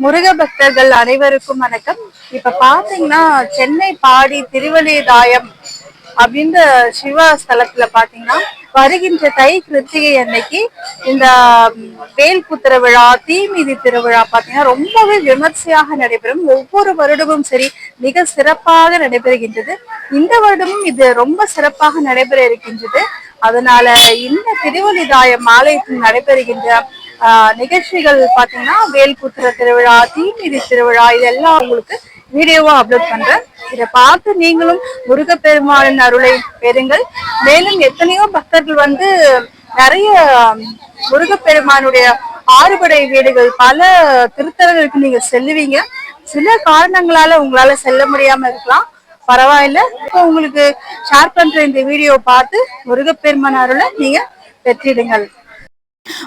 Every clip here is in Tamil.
முருக பக்தர்கள் அனைவருக்கும் வணக்கம். இப்ப பாத்தீங்கன்னா சென்னை பாடி திருவள்ளிதாயம் அப்படின்ற சிவா ஸ்தலத்துல பாத்தீங்கன்னா வருகின்ற தை கிருத்திகை அன்னைக்கு இந்த ம், வேல் விழா தீமிதி திருவிழா பாத்தீங்கன்னா ரொம்பவே விமர்சையாக நடைபெறும். ஒவ்வொரு வருடமும் சரி மிக சிறப்பாக நடைபெறுகின்றது. இந்த வருடமும் இது ரொம்ப சிறப்பாக நடைபெற இருக்கின்றது. அதனால இந்த திருவள்ளிதாயம் ஆலயத்தில் நடைபெறுகின்ற நிகழ்ச்சிகள் பார்த்தீங்கன்னா வேல்புத்திர திருவிழா தீமிதி திருவிழா இதெல்லாம் உங்களுக்கு வீடியோவா அப்லோட் பண்றேன். இதை பார்த்து நீங்களும் முருகப்பெருமானின் அருளை பெறுங்கள். மேலும் எத்தனையோ பக்தர்கள் வந்து நிறைய முருகப்பெருமானுடைய ஆறுபடை வீடுகள் பல திருத்தலங்களுக்கு நீங்க செல்லுவீங்க. சில காரணங்களால உங்களால செல்ல முடியாம இருக்கலாம். பரவாயில்ல. இப்போ உங்களுக்கு ஷேர் பண்ற இந்த வீடியோ பார்த்து முருகப்பெருமான் அருளை நீங்க பெற்றிடுங்கள்.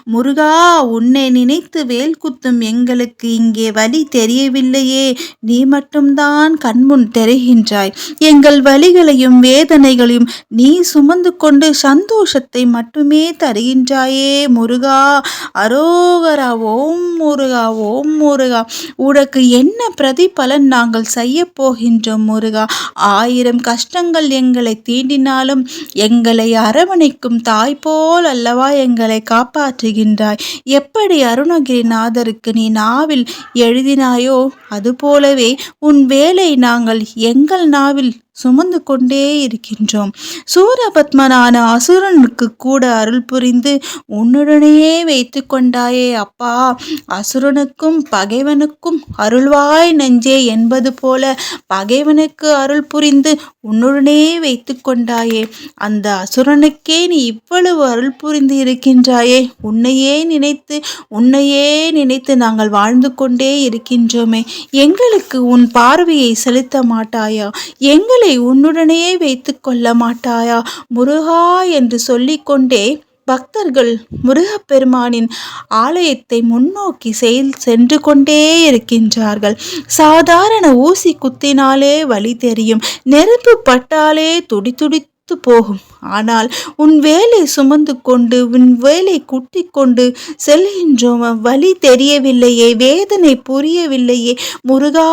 முருகா உன்னை நினைத்து வேல் குத்தும் எங்களுக்கு இங்கே வழி தெரியவில்லையே. நீ மட்டும்தான் கண்முன் தெரிகின்றாய். எங்கள் வழிகளையும் வேதனைகளையும் நீ சுமந்து கொண்டு சந்தோஷத்தை மட்டுமே தருகின்றாயே முருகா. அரோகரா ஓம் முருகா ஓம் முருகா. உனக்கு என்ன பிரதிபலன் நாங்கள் செய்ய போகின்றோம் முருகா? ஆயிரம் கஷ்டங்கள் எங்களை தீண்டினாலும் எங்களை அரவணைக்கும் தாய் போல் அல்லவா எங்களை காப்பாற்றுகின்றாய் எப்படி அருணகிரிநாதருக்கு நீ நாவில் எழுதினாயோ அதுபோலவே உன் வேலை நாங்கள் எங்கள் நாவில் சுமந்து கொண்டே இருக்கின்றோம். சூரபத்மனான அசுரனுக்கு கூட அருள் புரிந்து உன்னுடனேயே வைத்து கொண்டாயே அப்பா. அசுரனுக்கும் பகைவனுக்கும் அருள்வாய் நெஞ்சே என்பது போல பகைவனுக்கு அருள் புரிந்து உன்னுடனே வைத்து கொண்டாயே. அந்த அசுரனுக்கே நீ இவ்வளவு அருள் புரிந்து இருக்கின்றாயே. உன்னையே நினைத்து உன்னையே நினைத்து நாங்கள் வாழ்ந்து கொண்டே இருக்கின்றோமே. எங்களுக்கு உன் பார்வையை செலுத்த மாட்டாயா? எங்களை உன்னுடனே வைத்து கொள்ள மாட்டாயா? முருகா என்று சொல்லிக்கொண்டே பக்தர்கள் முருகப்பெருமானின் ஆலயத்தை முன்னோக்கி செயல் சென்று கொண்டே இருக்கின்றார்கள். சாதாரண ஊசி குத்தினாலே வழி தெரியும். நெருப்பு பட்டாலே துடி துடித்து போகும். ஆனால் உன் வேலை சுமந்து கொண்டு உன் வேலை குட்டி கொண்டு செல்கின்றோம். வழி தெரியவில்லையே வேதனை புரியவில்லையே. முருகா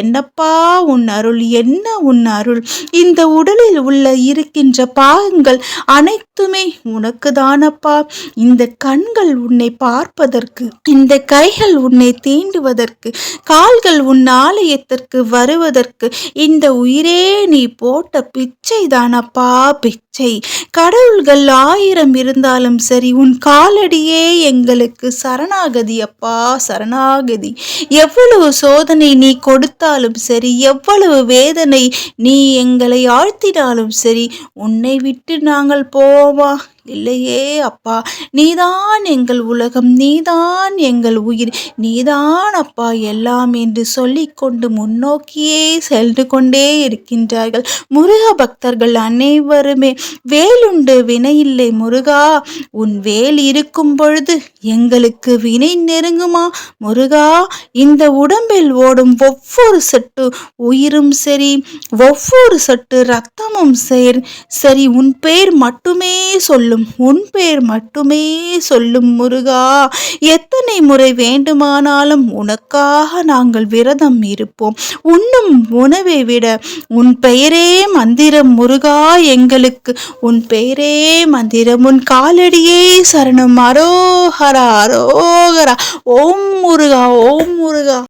என்னப்பா உன் அருள்? என்ன உன் அருள்? இந்த உடலில் உள்ள இருக்கின்ற பாகங்கள் அனைத்துமே உனக்கு தானப்பா இந்த கண்கள் உன்னை பார்ப்பதற்கு இந்த கைகள் உன்னை தீண்டுவதற்கு கால்கள் உன் ஆலயத்திற்கு வருவதற்கு இந்த உயிரே நீ போட்ட பிச்சை தானப்பா பிச்சை. கடவுள்கள் ஆயிரம் இருந்தாலும் சரி உன் காலடியே எங்களுக்கு சரணாகதி அப்பா சரணாகதி. எவ்வளவு சோதனை நீ கொடுத்தாலும் சரி எவ்வளவு வேதனை நீ எங்களை ஆழ்த்தினாலும் சரி உன்னை விட்டு நாங்கள் போவா இல்லையே அப்பா நீதான் எங்கள் உலகம் நீதான் எங்கள் உயிர் நீதான் அப்பா எல்லாம் என்று சொல்லிக்கொண்டு முன்னோக்கியே சென்று கொண்டே இருக்கின்றார்கள். முருக பக்தர்கள் அனைவருமே வேலுண்டு வினையில்லை முருகா உன் வேல் இருக்கும் பொழுது எங்களுக்கு வினை நெருங்குமா முருகா? இந்த உடம்பில் ஓடும் ஒவ்வொரு சட்டு உயிரும் சரி ஒவ்வொரு சட்டு ரத்தமும் சரி சரி உன் பேர் மட்டுமே சொல்லும் உன் பேர் மட்டுமே சொல்லும் முருகா. எத்தனை முறை வேண்டுமானாலும் உனக்காக நாங்கள் விரதம் இருப்போம். உண்ணும் உணவை விட உன் பெயரே மந்திரம் முருகா எங்களுக்கு. உன் பெயரே மந்திரம் உன் காலடியே சரணம். அரோஹரா அரோகரா ஓம் முருகா ஓம் முருகா.